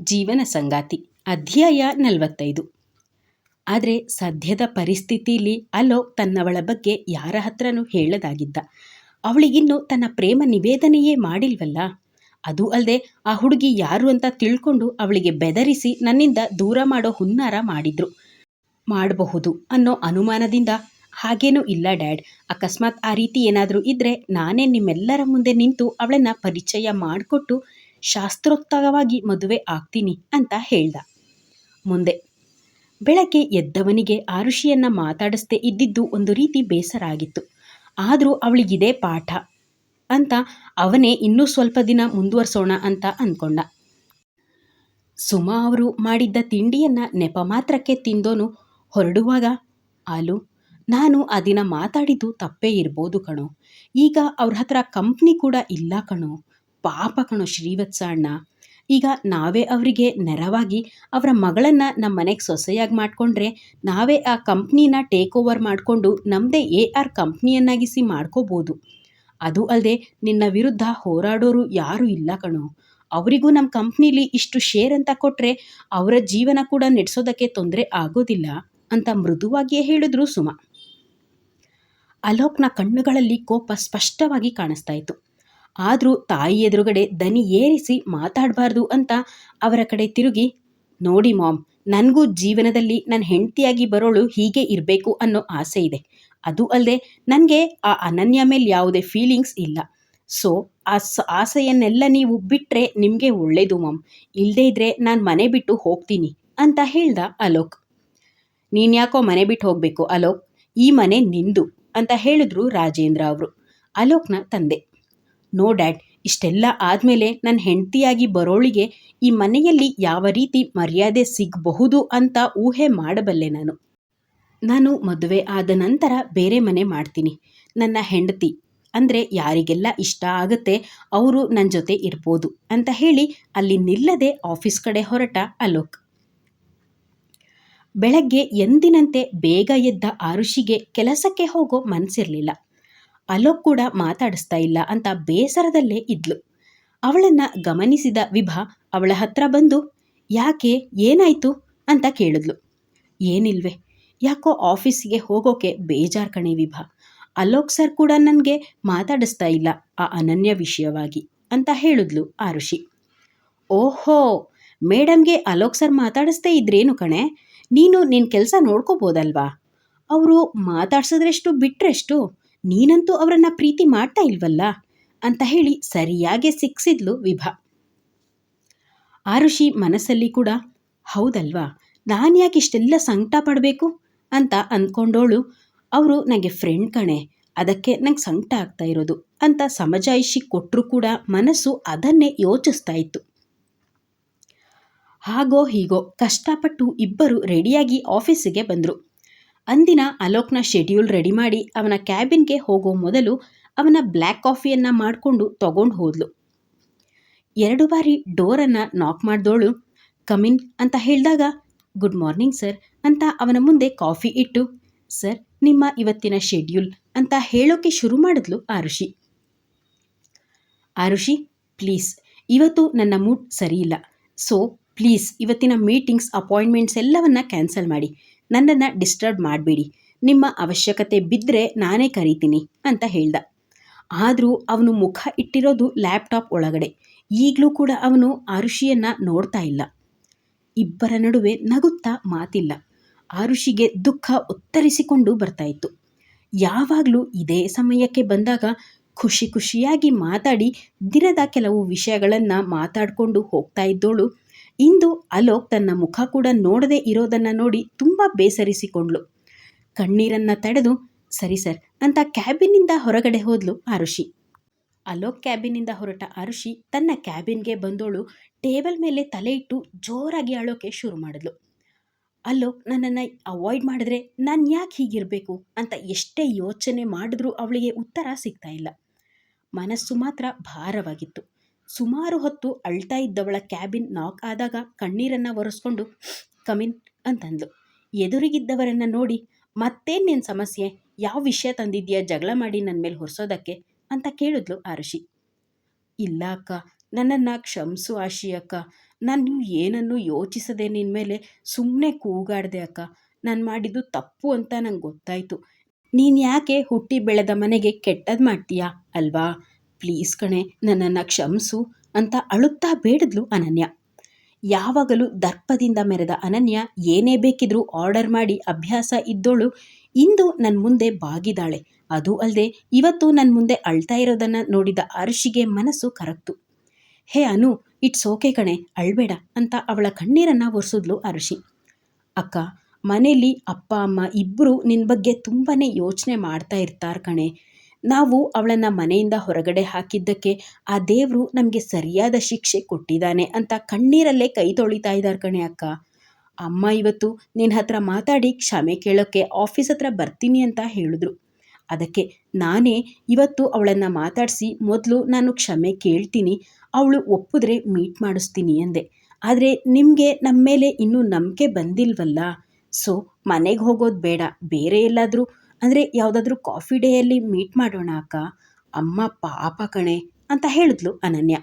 ಜೀವನ ಸಂಗಾತಿ, ಅಧ್ಯಾಯ ನಲವತ್ತೈದು. ಆದರೆ ಸದ್ಯದ ಪರಿಸ್ಥಿತಿಲಿ ಅಲೋಕ್ ತನ್ನವಳ ಬಗ್ಗೆ ಯಾರ ಹತ್ರನೂ ಹೇಳದಾಗಿದ್ದ. ಅವಳಿಗಿನ್ನು ತನ್ನ ಪ್ರೇಮ ನಿವೇದನೆಯೇ ಮಾಡಿಲ್ವಲ್ಲ? ಅದು ಅಲ್ಲದೆ ಆ ಹುಡುಗಿ ಯಾರು ಅಂತ ತಿಳ್ಕೊಂಡು ಅವಳಿಗೆ ಬೆದರಿಸಿ ನನ್ನಿಂದ ದೂರ ಮಾಡೋ ಹುನ್ನಾರ ಮಾಡಿದ್ರು. ಮಾಡಬಹುದು ಅನ್ನೋ ಅನುಮಾನದಿಂದ ಹಾಗೇನೂ ಇಲ್ಲ ಡ್ಯಾಡ್. ಅಕಸ್ಮಾತ್ ಆ ರೀತಿ ಏನಾದರೂ ಇದ್ದರೆ ನಾನೇ ನಿಮ್ಮೆಲ್ಲರ ಮುಂದೆ ನಿಂತು ಅವಳನ್ನು ಪರಿಚಯ ಮಾಡಿಕೊಟ್ಟು ಶಾಸ್ತ್ರೋಕ್ತವಾಗಿ ಮದುವೆ ಆಗ್ತೀನಿ ಅಂತ ಹೇಳ್ದ. ಮುಂದೆ, ಬೆಳಗ್ಗೆ ಎದ್ದವನಿಗೆ ಆರುಷಿಯನ್ನು ಮಾತಾಡಿಸ್ದೇ ಇದ್ದಿದ್ದು ಒಂದು ರೀತಿ ಬೇಸರ ಆಗಿತ್ತು. ಆದರೂ ಅವಳಿಗಿದೆ ಪಾಠ ಅಂತ ಅವನೇ ಇನ್ನೂ ಸ್ವಲ್ಪ ದಿನ ಮುಂದುವರಿಸೋಣ ಅಂತ ಅಂದ್ಕೊಂಡ ಸುಮಾ ಅವರು ಮಾಡಿದ್ದ ತಿಂಡಿಯನ್ನು ನೆಪ ಮಾತ್ರಕ್ಕೆ ತಿಂದೋನು ಹೊರಡುವಾಗ, ಆಲು, ನಾನು ಆ ದಿನ ಮಾತಾಡಿದ್ದು ತಪ್ಪೇ ಇರ್ಬೋದು ಕಣೋ. ಈಗ ಅವ್ರ ಹತ್ರ ಕಂಪ್ನಿ ಕೂಡ ಇಲ್ಲ ಕಣೋ. ಪಾಪ ಕಣೋ ಶ್ರೀವತ್ಸ ಅಣ್ಣ ಈಗ ನಾವೇ ಅವರಿಗೆ ನೆರವಾಗಿ ಅವರ ಮಗಳನ್ನು ನಮ್ಮ ಮನೆಗೆ ಸೊಸೆಯಾಗಿ ಮಾಡಿಕೊಂಡ್ರೆ ನಾವೇ ಆ ಕಂಪ್ನಿನ ಟೇಕ್ ಓವರ್ ಮಾಡಿಕೊಂಡು ನಮ್ಮದೇ ಎ ಆರ್ ಕಂಪ್ನಿಯನ್ನಾಗಿಸಿ ಮಾಡ್ಕೋಬೋದು. ಅದು ಅಲ್ಲದೆ ನಿನ್ನ ವಿರುದ್ಧ ಹೋರಾಡೋರು ಯಾರೂ ಇಲ್ಲ ಕಣೋ. ಅವರಿಗೂ ನಮ್ಮ ಕಂಪ್ನಿಲಿ ಇಷ್ಟು ಶೇರ್ ಅಂತ ಕೊಟ್ಟರೆ ಅವರ ಜೀವನ ಕೂಡ ನಡೆಸೋದಕ್ಕೆ ತೊಂದರೆ ಆಗೋದಿಲ್ಲ ಅಂತ ಮೃದುವಾಗಿಯೇ ಹೇಳಿದ್ರು ಸುಮಾ. ಅಲೋಕ್ನ ಕಣ್ಣುಗಳಲ್ಲಿ ಕೋಪ ಸ್ಪಷ್ಟವಾಗಿ ಕಾಣಿಸ್ತಾ ಇತ್ತು. ಆದರೂ ತಾಯಿ ಎದುರುಗಡೆ ದನಿ ಏರಿಸಿ ಮಾತಾಡಬಾರ್ದು ಅಂತ ಅವರ ಕಡೆ ತಿರುಗಿ, ನೋಡಿ ಮಾಮ್, ನನಗೂ ಜೀವನದಲ್ಲಿ ನನ್ನ ಹೆಂಡತಿಯಾಗಿ ಬರೋಳು ಹೀಗೆ ಇರಬೇಕು ಅನ್ನೋ ಆಸೆ ಇದೆ. ಅದು ಅಲ್ಲದೆ ನನಗೆ ಆ ಅನನ್ಯ ಮೇಲೆ ಯಾವುದೇ ಫೀಲಿಂಗ್ಸ್ ಇಲ್ಲ. ಸೊ ಆ ಆಸೆಯನ್ನೆಲ್ಲ ನೀವು ಬಿಟ್ಟರೆ ನಿಮಗೆ ಒಳ್ಳೇದು ಮಾಮ್. ಇಲ್ಲದೇ ಇದ್ದರೆ ನಾನು ಮನೆ ಬಿಟ್ಟು ಹೋಗ್ತೀನಿ ಅಂತ ಹೇಳ್ದ ಅಲೋಕ್. ನೀನು ಯಾಕೋ ಮನೆ ಬಿಟ್ಟು ಹೋಗಬೇಕು ಅಲೋಕ್? ಈ ಮನೆ ನಿಂದು ಅಂತ ಹೇಳಿದ್ರು ರಾಜೇಂದ್ರ ಅವರು. ಅಲೋಕ್ನ ತಂದೆ. ನೋ ಡ್ಯಾಡ್ ಇಷ್ಟೆಲ್ಲ ಆದಮೇಲೆ ನನ್ನ ಹೆಂಡತಿಯಾಗಿ ಬರೋಳಿಗೆ ಈ ಮನೆಯಲ್ಲಿ ಯಾವ ರೀತಿ ಮರ್ಯಾದೆ ಸಿಗಬಹುದು ಅಂತ ಊಹೆ ಮಾಡಬಲ್ಲೆ ನಾನು. ನಾನು ಮದುವೆ ಆದ ನಂತರ ಬೇರೆ ಮನೆ ಮಾಡ್ತೀನಿ. ನನ್ನ ಹೆಂಡತಿ, ಅಂದರೆ ಯಾರಿಗೆಲ್ಲ ಇಷ್ಟ ಆಗುತ್ತೆ ಅವರು ನನ್ನ ಜೊತೆ ಇರ್ಬೋದು ಅಂತ ಹೇಳಿ ಅಲ್ಲಿ ನಿಲ್ಲದೆ ಆಫೀಸ್ ಕಡೆ ಹೊರಟ ಅಲೋಕ್. ಬೆಳಗ್ಗೆ ಎಂದಿನಂತೆ ಬೇಗ ಎದ್ದ ಆರುಷಿಗೆ ಕೆಲಸಕ್ಕೆ ಹೋಗೋ ಮನಸ್ಸಿರಲಿಲ್ಲ ಅಲೋಕ್ ಕೂಡ ಮಾತಾಡಿಸ್ತಾ ಇಲ್ಲ ಅಂತ ಬೇಸರದಲ್ಲೇ ಇದ್ಲು. ಅವಳನ್ನು ಗಮನಿಸಿದ ವಿಭಾ ಅವಳ ಹತ್ರ ಬಂದು, ಯಾಕೆ, ಏನಾಯಿತು? ಅಂತ ಕೇಳಿದ್ಲು. ಏನಿಲ್ವೆ, ಯಾಕೋ ಆಫೀಸಿಗೆ ಹೋಗೋಕೆ ಬೇಜಾರು ಕಣೆ ವಿಭಾ. ಅಲೋಕ್ ಸರ್ ಕೂಡ ನನಗೆ ಮಾತಾಡಿಸ್ತಾ ಇಲ್ಲ, ಆ ಅನನ್ಯ ವಿಷಯವಾಗಿ, ಅಂತ ಹೇಳಿದ್ಲು ಆರುಷಿ. ಓಹೋ, ಮೇಡಮ್ಗೆ ಅಲೋಕ್ ಸರ್ ಮಾತಾಡಿಸ್ದೇ ಇದ್ರೇನು ಕಣೆ? ನೀನು ನಿನ್ನ ಕೆಲಸ ನೋಡ್ಕೋಬೋದಲ್ವಾ? ಅವರು ಮಾತಾಡ್ಸಿದ್ರೆಷ್ಟು ಬಿಟ್ರೆಷ್ಟು? ನೀನಂತೂ ಅವರನ್ನು ಪ್ರೀತಿ ಮಾಡ್ತಾ ಇಲ್ವಲ್ಲ? ಅಂತ ಹೇಳಿ ಸರಿಯಾಗಿ ಸಿಕ್ಸಿದ್ಲು ವಿಭಾ. ಆರುಷಿ ಮನಸ್ಸಲ್ಲಿ ಕೂಡ, ಹೌದಲ್ವಾ, ನಾನು ಯಾಕೆ ಇಷ್ಟೆಲ್ಲ ಸಂಕಟ ಪಡಬೇಕು? ಅಂತ ಅಂದ್ಕೊಂಡೋಳು ಅವರು ನನಗೆ ಫ್ರೆಂಡ್ ಕಣೆ, ಅದಕ್ಕೆ ನಂಗೆ ಸಂಕಟ ಆಗ್ತಾ ಇರೋದು ಅಂತ ಸಮಜಾಯಿಷಿ ಕೊಟ್ಟರೂ ಕೂಡ ಮನಸ್ಸು ಅದನ್ನೇ ಯೋಚಿಸ್ತಾ ಇತ್ತು. ಹಾಗೋ ಹೀಗೋ ಕಷ್ಟಪಟ್ಟು ಇಬ್ಬರು ರೆಡಿಯಾಗಿ ಆಫೀಸಿಗೆ ಬಂದರು. ಅಂದಿನ ಅಲೋಕ್ನ ಶೆಡ್ಯೂಲ್ ರೆಡಿ ಮಾಡಿ ಅವನ ಕ್ಯಾಬಿನ್ಗೆ ಹೋಗೋ ಮೊದಲು ಅವನ ಬ್ಲ್ಯಾಕ್ ಕಾಫಿಯನ್ನು ಮಾಡಿಕೊಂಡು ತಗೊಂಡು ಹೋದ್ಲು. ಎರಡು ಬಾರಿ ಡೋರನ್ನು ನಾಕ್ ಮಾಡಿದೋಳು ಕಮಿನ್ ಅಂತ ಹೇಳಿದಾಗ, ಗುಡ್ ಮಾರ್ನಿಂಗ್ ಸರ್ ಅಂತ ಅವನ ಮುಂದೆ ಕಾಫಿ ಇಟ್ಟು, ಸರ್, ನಿಮ್ಮ ಇವತ್ತಿನ ಶೆಡ್ಯೂಲ್ ಅಂತ ಹೇಳೋಕೆ ಶುರು ಮಾಡಿದ್ಲು ಆರುಷಿ. ಆರುಷಿ, ಪ್ಲೀಸ್, ಇವತ್ತು ನನ್ನ ಮೂಡ್ ಸರಿಯಿಲ್ಲ. ಸೊ, ಪ್ಲೀಸ್, ಇವತ್ತಿನ ಮೀಟಿಂಗ್ಸ್, ಅಪಾಯಿಂಟ್ಮೆಂಟ್ಸ್ ಎಲ್ಲವನ್ನ ಕ್ಯಾನ್ಸಲ್ ಮಾಡಿ. ನನ್ನನ್ನು ಡಿಸ್ಟರ್ಬ್ ಮಾಡಬೇಡಿ. ನಿಮ್ಮ ಅವಶ್ಯಕತೆ ಬಿದ್ದರೆ ನಾನೇ ಕರಿತೀನಿ ಅಂತ ಹೇಳ್ದ. ಆದರೂ ಅವನು ಮುಖ ಇಟ್ಟಿರೋದು ಲ್ಯಾಪ್ಟಾಪ್ ಒಳಗಡೆ. ಈಗಲೂ ಕೂಡ ಅವನು ಆರುಷಿಯನ್ನು ನೋಡ್ತಾ ಇಲ್ಲ. ಇಬ್ಬರ ನಡುವೆ ನಗುತ್ತಾ ಮಾತಿಲ್ಲ. ಆರುಷಿಗೆ ದುಃಖ ಉತ್ತರಿಸಿಕೊಂಡು ಬರ್ತಾ ಇತ್ತು. ಯಾವಾಗಲೂ ಇದೇ ಸಮಯಕ್ಕೆ ಬಂದಾಗ ಖುಷಿ ಖುಷಿಯಾಗಿ ಮಾತಾಡಿ ದಿನದ ಕೆಲವು ವಿಷಯಗಳನ್ನು ಮಾತಾಡಿಕೊಂಡು ಹೋಗ್ತಾ ಇದ್ದೋಳು ಇಂದು ಅಲೋಕ್ ತನ್ನ ಮುಖ ಕೂಡ ನೋಡದೇ ಇರೋದನ್ನು ನೋಡಿ ತುಂಬ ಬೇಸರಿಸಿಕೊಂಡ್ಳು. ಕಣ್ಣೀರನ್ನು ತಡೆದು, ಸರಿ ಸರ್, ಅಂತ ಕ್ಯಾಬಿನಿಂದ ಹೊರಗಡೆ ಹೋದ್ಲು ಆರುಷಿ. ಅಲೋಕ್ ಕ್ಯಾಬಿನಿಂದ ಹೊರಟ ಆರುಷಿ ತನ್ನ ಕ್ಯಾಬಿನ್ಗೆ ಬಂದೋಳು ಟೇಬಲ್ ಮೇಲೆ ತಲೆ ಇಟ್ಟು ಜೋರಾಗಿ ಅಳೋಕೆ ಶುರು ಮಾಡಿದ್ಲು. ಅಲೋಕ್, ನನ್ನನ್ನು ಅವಾಯ್ಡ್ ಮಾಡಿದ್ರೆ ನಾನು ಯಾಕೆ ಹೀಗಿರಬೇಕು? ಅಂತ ಎಷ್ಟೇ ಯೋಚನೆ ಮಾಡಿದ್ರೂ ಅವಳಿಗೆ ಉತ್ತರ ಸಿಗ್ತಾ ಇಲ್ಲ. ಮನಸ್ಸು ಮಾತ್ರ ಭಾರವಾಗಿತ್ತು. ಸುಮಾರು ಹೊತ್ತು ಅಳ್ತಾ ಇದ್ದವಳ ಕ್ಯಾಬಿನ್ ನಾಕ್ ಆದಾಗ ಕಣ್ಣೀರನ್ನು ಒರೆಸ್ಕೊಂಡು ಕಮಿನ್ ಅಂತಂದ್ಲು. ಎದುರಿಗಿದ್ದವರನ್ನು ನೋಡಿ, ಮತ್ತೇನು ನಿನ್ನ ಸಮಸ್ಯೆ? ಯಾವ ವಿಷಯ ತಂದಿದ್ಯಾ? ಜಗಳ ಮಾಡಿ ನನ್ನ ಮೇಲೆ ಹೊರಿಸೋದಕ್ಕೆ? ಅಂತ ಕೇಳಿದ್ಲು ಆರುಷಿ. ಇಲ್ಲ ಅಕ್ಕ, ನನ್ನನ್ನು ಕ್ಷಮಿಸು ಆಶಿ ಅಕ್ಕ. ನಾನು ಏನನ್ನು ಯೋಚಿಸದೆ ನಿನ್ನ ಮೇಲೆ ಸುಮ್ಮನೆ ಕೂಗಾಡಿದೆ ಅಕ್ಕ. ನಾನು ಮಾಡಿದ್ದು ತಪ್ಪು ಅಂತ ನಂಗೆ ಗೊತ್ತಾಯಿತು. ನೀನು ಯಾಕೆ ಹುಟ್ಟಿ ಬೆಳೆದ ಮನೆಗೆ ಕೆಟ್ಟದ್ದು ಮಾಡ್ತೀಯಾ, ಅಲ್ವಾ? ಪ್ಲೀಸ್ ಕಣೆ, ನನ್ನನ್ನು ಕ್ಷಮಿಸು ಅಂತ ಅಳುತ್ತಾ ಬೇಡದ್ಲು ಅನನ್ಯ. ಯಾವಾಗಲೂ ದರ್ಪದಿಂದ ಮೆರೆದ ಅನನ್ಯ ಏನೇ ಬೇಕಿದ್ರೂ ಆರ್ಡರ್ ಮಾಡಿ ಅಭ್ಯಾಸ ಇದ್ದೋಳು. ಇಂದು ನನ್ನ ಮುಂದೆ ಬಾಗಿದಾಳೆ. ಅದು ಅಲ್ಲದೆ ಇವತ್ತು ನನ್ನ ಮುಂದೆ ಅಳ್ತಾ ಇರೋದನ್ನು ನೋಡಿದ ಅರ್ಷಿಗೆ ಮನಸ್ಸು ಕರಗ್ತು. ಹೇ ಅನು, ಇಟ್ಸ್ ಓಕೆ ಕಣೆ, ಅಳ್ಬೇಡ ಅಂತ ಅವಳ ಕಣ್ಣೀರನ್ನು ಒರೆಸಿದ್ಲು ಅರ್ಷಿ ಅಕ್ಕ, ಮನೇಲಿ ಅಪ್ಪ, ಅಮ್ಮ ಇಬ್ಬರು ನಿನ್ನ ಬಗ್ಗೆ ತುಂಬಾ ಯೋಚನೆ ಮಾಡ್ತಾ ಇರ್ತಾರೆ ಕಣೆ. ನಾವು ಅವಳನ್ನು ಮನೆಯಿಂದ ಹೊರಗಡೆ ಹಾಕಿದ್ದಕ್ಕೆ ಆ ದೇವರು ನಮಗೆ ಸರಿಯಾದ ಶಿಕ್ಷೆ ಕೊಟ್ಟಿದ್ದಾನೆ ಅಂತ ಕಣ್ಣೀರಲ್ಲೇ ಕೈ ತೊಳಿತಾ ಇದ್ದಾರೆ ಕಣೆ ಅಕ್ಕ. ಅಮ್ಮ ಇವತ್ತು ನಿನ್ನ ಹತ್ರ ಮಾತಾಡಿ ಕ್ಷಮೆ ಕೇಳೋಕ್ಕೆ ಆಫೀಸ್ ಹತ್ರ ಬರ್ತೀನಿ ಅಂತ ಹೇಳಿದ್ರು. ಅದಕ್ಕೆ ನಾನೇ ಇವತ್ತು ಅವಳನ್ನು ಮಾತಾಡಿಸಿ ಮೊದಲು ನಾನು ಕ್ಷಮೆ ಕೇಳ್ತೀನಿ, ಅವಳು ಒಪ್ಪಿದ್ರೆ ಮೀಟ್ ಮಾಡಿಸ್ತೀನಿ ಅಂದೆ. ಆದರೆ ನಿಮಗೆ ನಮ್ಮ ಮೇಲೆ ಇನ್ನೂ ನಂಬಿಕೆ ಬಂದಿಲ್ವಲ್ಲ? ಸೊ ಮನೆಗೆ ಹೋಗೋದು ಬೇಡ, ಬೇರೆ ಎಲ್ಲಾದರೂ ಅಂದರೆ ಯಾವುದಾದ್ರೂ ಕಾಫಿ ಡೇಯಲ್ಲಿ ಮೀಟ್ ಮಾಡೋಣ ಅಕ್ಕ. ಅಮ್ಮ, ಪಾಪ ಕಣೆ ಅಂತ ಹೇಳಿದ್ಲು ಅನನ್ಯ.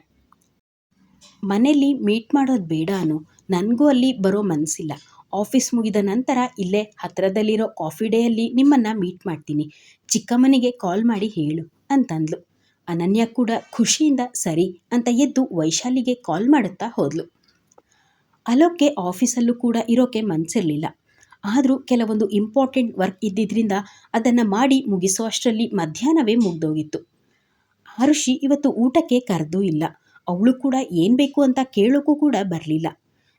ಮನೇಲಿ ಮೀಟ್ ಮಾಡೋದು ಬೇಡ ಅನು. ನನಗೂ ಅಲ್ಲಿ ಬರೋ ಮನಸ್ಸಿಲ್ಲ ಆಫೀಸ್ ಮುಗಿದ ನಂತರ ಇಲ್ಲೇ ಹತ್ತಿರದಲ್ಲಿರೋ ಕಾಫಿ ಡೇಯಲ್ಲಿ ನಿಮ್ಮನ್ನು ಮೀಟ್ ಮಾಡ್ತೀನಿ. ಚಿಕ್ಕಮ್ಮನಿಗೆ ಕಾಲ್ ಮಾಡಿ ಹೇಳು ಅಂತಂದ್ಲು. ಅನನ್ಯ ಕೂಡ ಖುಷಿಯಿಂದ ಸರಿ ಅಂತ ಎದ್ದು ವೈಶಾಲಿಗೆ ಕಾಲ್ ಮಾಡುತ್ತಾ ಹೋದ್ಲು. ಅಲೋಕ್ಗೆ ಆಫೀಸಲ್ಲೂ ಕೂಡ ಇರೋಕೆ ಮನಸ್ಸಿರಲಿಲ್ಲ ಆದರೂ ಕೆಲವೊಂದು ಇಂಪಾರ್ಟೆಂಟ್ ವರ್ಕ್ ಇದ್ದಿದ್ದರಿಂದ ಅದನ್ನು ಮಾಡಿ ಮುಗಿಸೋ ಅಷ್ಟರಲ್ಲಿ ಮಧ್ಯಾಹ್ನವೇ ಮುಗ್ದೋಗಿತ್ತು. ಆರುಷಿ ಇವತ್ತು ಊಟಕ್ಕೆ ಕರೆದೂ ಇಲ್ಲ. ಅವಳು ಕೂಡ ಏನು ಬೇಕು ಅಂತ ಕೇಳೋಕ್ಕೂ ಕೂಡ ಬರಲಿಲ್ಲ.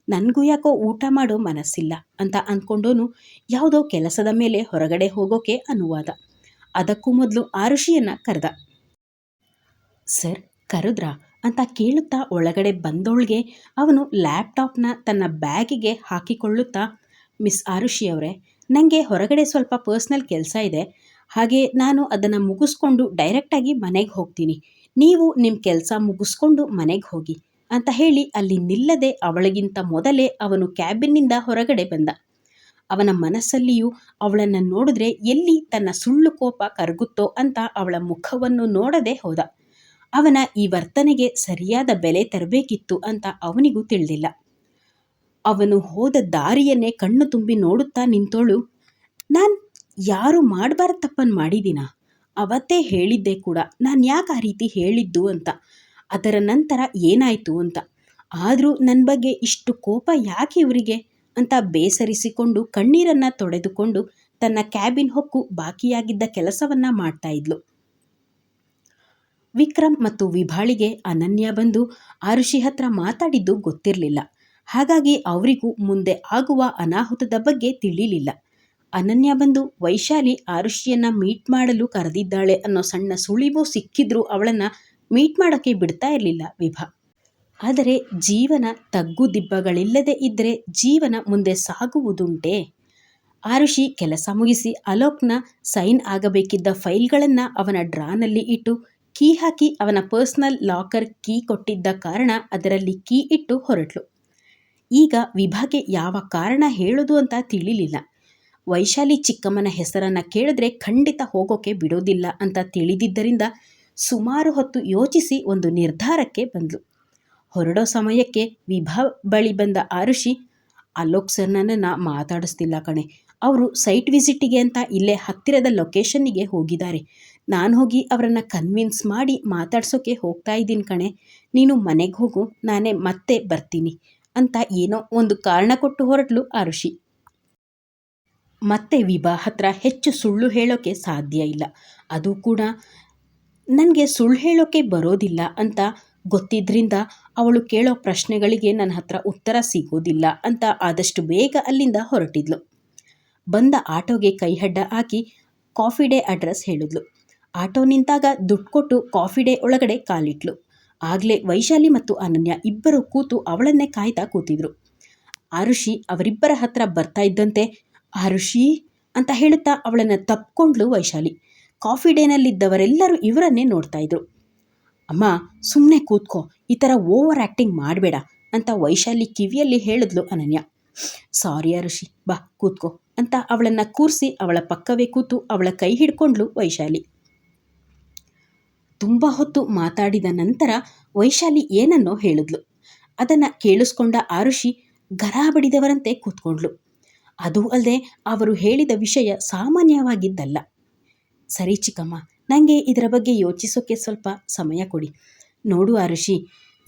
ನನಗೂ ಯಾಕೋ ಊಟ ಮಾಡೋ ಮನಸ್ಸಿಲ್ಲ ಅಂತ ಅಂದ್ಕೊಂಡೋನು ಯಾವುದೋ ಕೆಲಸದ ಮೇಲೆ ಹೊರಗಡೆ ಹೋಗೋಕೆ ಅನುವಾದ. ಅದಕ್ಕೂ ಮೊದಲು ಆರುಷಿಯನ್ನು ಕರೆದ. ಸರ್, ಕರೆದ್ರಾ? ಅಂತ ಕೇಳುತ್ತಾ ಒಳಗಡೆ ಬಂದೋಳ್ಗೆ ಅವನು ಲ್ಯಾಪ್ಟಾಪ್ನ ತನ್ನ ಬ್ಯಾಗಿಗೆ ಹಾಕಿಕೊಳ್ಳುತ್ತಾ ಮಿಸ್ ಆರುಷಿ ಅವರೇ ನನಗೆ ಹೊರಗಡೆ ಸ್ವಲ್ಪ ಪರ್ಸ್ನಲ್ ಕೆಲಸ ಇದೆ. ಹಾಗೆ ನಾನು ಅದನ್ನು ಮುಗಿಸ್ಕೊಂಡು ಡೈರೆಕ್ಟಾಗಿ ಮನೆಗೆ ಹೋಗ್ತೀನಿ. ನೀವು ನಿಮ್ಮ ಕೆಲಸ ಮುಗಿಸ್ಕೊಂಡು ಮನೆಗೆ ಹೋಗಿ, ಅಂತ ಹೇಳಿ ಅಲ್ಲಿ ನಿಲ್ಲದೆ ಅವಳಿಗಿಂತ ಮೊದಲೇ ಅವನು ಕ್ಯಾಬಿನ್ನಿಂದ ಹೊರಗಡೆ ಬಂದ. ಅವನ ಮನಸ್ಸಲ್ಲಿಯೂ ಅವಳನ್ನು ನೋಡಿದ್ರೆ ಎಲ್ಲಿ ತನ್ನ ಸುಳ್ಳು ಕೋಪ ಕರಗುತ್ತೋ ಅಂತ ಅವಳ ಮುಖವನ್ನು ನೋಡದೆ ಹೋದ. ಅವನ ಈ ವರ್ತನೆಗೆ ಸರಿಯಾದ ಬೆಲೆ ತರಬೇಕಿತ್ತು ಅಂತ ಅವನಿಗೂ ತಿಳಿದಿಲ್ಲ. ಅವನು ಹೋದ ದಾರಿಯನ್ನೇ ಕಣ್ಣು ತುಂಬಿ ನೋಡುತ್ತಾ ನಿಂತೋಳು. ನಾನು ಯಾರು ಮಾಡಬಾರ್ದು ತಪ್ಪನ್ನು ಮಾಡಿದ್ದೀನ ಅವತ್ತೇ ಹೇಳಿದ್ದೆ ಕೂಡ. ನಾನು ಯಾಕೆ ಆ ರೀತಿ ಹೇಳಿದ್ದು ಅಂತ. ಅದರ ನಂತರ ಏನಾಯಿತು ಅಂತ. ಆದರೂ ನನ್ನ ಬಗ್ಗೆ ಇಷ್ಟು ಕೋಪ ಯಾಕೆ ಇವರಿಗೆ? ಅಂತ ಬೇಸರಿಸಿಕೊಂಡು ಕಣ್ಣೀರನ್ನು ತೊಡೆದುಕೊಂಡು ತನ್ನ ಕ್ಯಾಬಿನ್ ಹೊಕ್ಕು ಬಾಕಿಯಾಗಿದ್ದ ಕೆಲಸವನ್ನು ಮಾಡ್ತಾ ಇದ್ಲು. ವಿಕ್ರಮ್ ಮತ್ತು ವಿಭಾಳಿಗೆ ಅನನ್ಯ ಬಂದು ಆರುಷಿ ಹತ್ರ ಮಾತಾಡಿದ್ದು ಗೊತ್ತಿರಲಿಲ್ಲ. ಹಾಗಾಗಿ ಅವರಿಗೂ ಮುಂದೆ ಆಗುವ ಅನಾಹುತದ ಬಗ್ಗೆ ತಿಳಿಲಿಲ್ಲ. ಅನನ್ಯ ಬಂದು ವೈಶಾಲಿ ಆರುಷಿಯನ್ನ ಮೀಟ್ ಮಾಡಲು ಕರೆದಿದ್ದಾಳೆ ಅನ್ನೋ ಸಣ್ಣ ಸುಳಿವು ಸಿಕ್ಕಿದ್ರೂ ಅವಳನ್ನು ಮೀಟ್ ಮಾಡೋಕ್ಕೆ ಬಿಡ್ತಾ ಇರಲಿಲ್ಲ ವಿಭಾ. ಆದರೆ ಜೀವನ ತಗ್ಗು ದಿಬ್ಬಗಳಿಲ್ಲದೆ ಇದ್ದರೆ ಜೀವನ ಮುಂದೆ ಸಾಗುವುದುಂಟೆ? ಆರುಷಿ ಕೆಲಸ ಮುಗಿಸಿ ಅಲೋಕ್ನ ಸೈನ್ ಆಗಬೇಕಿದ್ದ ಫೈಲ್ಗಳನ್ನು ಅವನ ಡ್ರಾನಲ್ಲಿ ಇಟ್ಟು ಕೀ ಹಾಕಿ ಅವನ ಪರ್ಸ್ನಲ್ ಲಾಕರ್ ಕೀ ಕೊಟ್ಟಿದ್ದ ಕಾರಣ ಅದರಲ್ಲಿ ಕೀ ಇಟ್ಟು ಹೊರಟ್ಲು. ಈಗ ವಿಭಾಗೆ ಯಾವ ಕಾರಣ ಹೇಳೋದು ಅಂತ ತಿಳಿಲಿಲ್ಲ. ವೈಶಾಲಿ ಚಿಕ್ಕಮ್ಮನ ಹೆಸರನ್ನು ಕೇಳಿದ್ರೆ ಖಂಡಿತ ಹೋಗೋಕೆ ಬಿಡೋದಿಲ್ಲ ಅಂತ ತಿಳಿದಿದ್ದರಿಂದ ಸುಮಾರು ಹೊತ್ತು ಯೋಚಿಸಿ ಒಂದು ನಿರ್ಧಾರಕ್ಕೆ ಬಂದಳು ಹೊರಡೋ ಸಮಯಕ್ಕೆ ವಿಭಾ ಬಳಿ ಬಂದ ಆರುಷಿ, ಅಲೋಕ್ ಸರ್ ನನ್ನನ್ನು ಮಾತಾಡಿಸ್ತಿಲ್ಲ ಕಣೆ. ಅವರು ಸೈಟ್ ವಿಸಿಟಿಗೆ ಅಂತ ಇಲ್ಲೇ ಹತ್ತಿರದ ಲೊಕೇಶನ್ನಿಗೆ ಹೋಗಿದ್ದಾರೆ. ನಾನು ಹೋಗಿ ಅವರನ್ನು ಕನ್ವಿನ್ಸ್ ಮಾಡಿ ಮಾತಾಡ್ಸೋಕೆ ಹೋಗ್ತಾ ಇದ್ದೀನಿ ಕಣೆ. ನೀನು ಮನೆಗೆ ಹೋಗು, ನಾನೇ ಮತ್ತೆ ಬರ್ತೀನಿ. ಅಂತ ಏನೋ ಒಂದು ಕಾರಣ ಕೊಟ್ಟು ಹೊರಟ್ಲು ಋಷಿ. ಮತ್ತೆ ವಿಭಾ ಹತ್ರ ಹೆಚ್ಚು ಸುಳ್ಳು ಹೇಳೋಕೆ ಸಾಧ್ಯ ಇಲ್ಲ. ಅದು ಕೂಡ ನನಗೆ ಸುಳ್ಳು ಹೇಳೋಕೆ ಬರೋದಿಲ್ಲ ಅಂತ ಗೊತ್ತಿದ್ದರಿಂದ ಅವಳು ಕೇಳೋ ಪ್ರಶ್ನೆಗಳಿಗೆ ನನ್ನ ಹತ್ರ ಉತ್ತರ ಸಿಗೋದಿಲ್ಲ ಅಂತ ಆದಷ್ಟು ಬೇಗ ಅಲ್ಲಿಂದ ಹೊರಟಿದ್ಲು. ಬಂದ ಆಟೋಗೆ ಕೈಹಡ್ಡ ಹಾಕಿ ಕಾಫಿ ಡೇ ಅಡ್ರೆಸ್ ಹೇಳಿದ್ಲು. ಆಟೋ ನಿಂತಾಗ ದುಡ್ಡು ಕೊಟ್ಟು ಕಾಫಿ ಡೇ ಒಳಗಡೆ ಕಾಲಿಟ್ಲು. ಆಗಲೇ ವೈಶಾಲಿ ಮತ್ತು ಅನನ್ಯ ಇಬ್ಬರು ಕೂತು ಅವಳನ್ನೇ ಕಾಯ್ತಾ ಕೂತಿದ್ರು. ಆರುಷಿ ಅವರಿಬ್ಬರ ಹತ್ರ ಬರ್ತಾ ಇದ್ದಂತೆ, ಆರುಷಿ ಅಂತ ಹೇಳುತ್ತಾ ಅವಳನ್ನು ತಪ್ಕೊಂಡ್ಲು ವೈಶಾಲಿ. ಕಾಫಿ ಡೇನಲ್ಲಿದ್ದವರೆಲ್ಲರೂ ಇವರನ್ನೇ ನೋಡ್ತಾ ಇದ್ರು. ಅಮ್ಮ ಸುಮ್ಮನೆ ಕೂತ್ಕೋ, ಈ ಥರ ಓವರ್ ಆ್ಯಕ್ಟಿಂಗ್ ಮಾಡಬೇಡ ಅಂತ ವೈಶಾಲಿ ಕಿವಿಯಲ್ಲಿ ಹೇಳಿದ್ಲು ಅನನ್ಯ. ಸಾರಿ ಋಷಿ ಬಾ ಕೂತ್ಕೋ ಅಂತ ಅವಳನ್ನು ಕೂರಿಸಿ ಅವಳ ಪಕ್ಕವೇ ಕೂತು ಅವಳ ಕೈ ಹಿಡ್ಕೊಂಡ್ಲು ವೈಶಾಲಿ. ತುಂಬ ಹೊತ್ತು ಮಾತಾಡಿದ ನಂತರ ವೈಶಾಲಿ ಏನನ್ನೋ ಹೇಳಿದ್ಲು. ಅದನ್ನು ಕೇಳಿಸ್ಕೊಂಡ ಆರುಷಿ ಗರಾ ಬಡಿದವರಂತೆ ಕೂತ್ಕೊಂಡ್ಳು. ಅದು ಅಲ್ಲದೆ ಅವರು ಹೇಳಿದ ವಿಷಯ ಸಾಮಾನ್ಯವಾಗಿದ್ದಲ್ಲ. ಸರಿ ಚಿಕ್ಕಮ್ಮ ನನಗೆ ಇದರ ಬಗ್ಗೆ ಯೋಚಿಸೋಕ್ಕೆ ಸ್ವಲ್ಪ ಸಮಯ ಕೊಡಿ. ನೋಡು ಆರುಷಿ,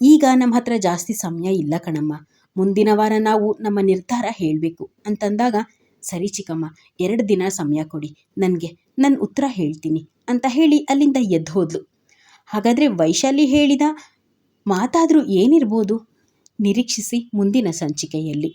ಈಗ ನಮ್ಮ ಹತ್ರ ಜಾಸ್ತಿ ಸಮಯ ಇಲ್ಲ ಕಣಮ್ಮ. ಮುಂದಿನ ವಾರ ನಾವು ನಮ್ಮ ನಿರ್ಧಾರ ಹೇಳಬೇಕು ಅಂತಂದಾಗ, ಸರಿ ಚಿಕ್ಕಮ್ಮ, ಎರಡು ದಿನ ಸಮಯ ಕೊಡಿ. ನನಗೆ ನನ್ನ ಉತ್ತರ ಹೇಳ್ತೀನಿ ಅಂತ ಹೇಳಿ ಅಲ್ಲಿಂದ ಎದ್ದು ಹೋದ್ಲು. ಹಾಗಾದರೆ ವೈಶಾಲಿ ಹೇಳಿದ ಮಾತಾದರೂ ಏನಿರ್ಬೋದು? ನಿರೀಕ್ಷಿಸಿ ಮುಂದಿನ ಸಂಚಿಕೆಯಲ್ಲಿ.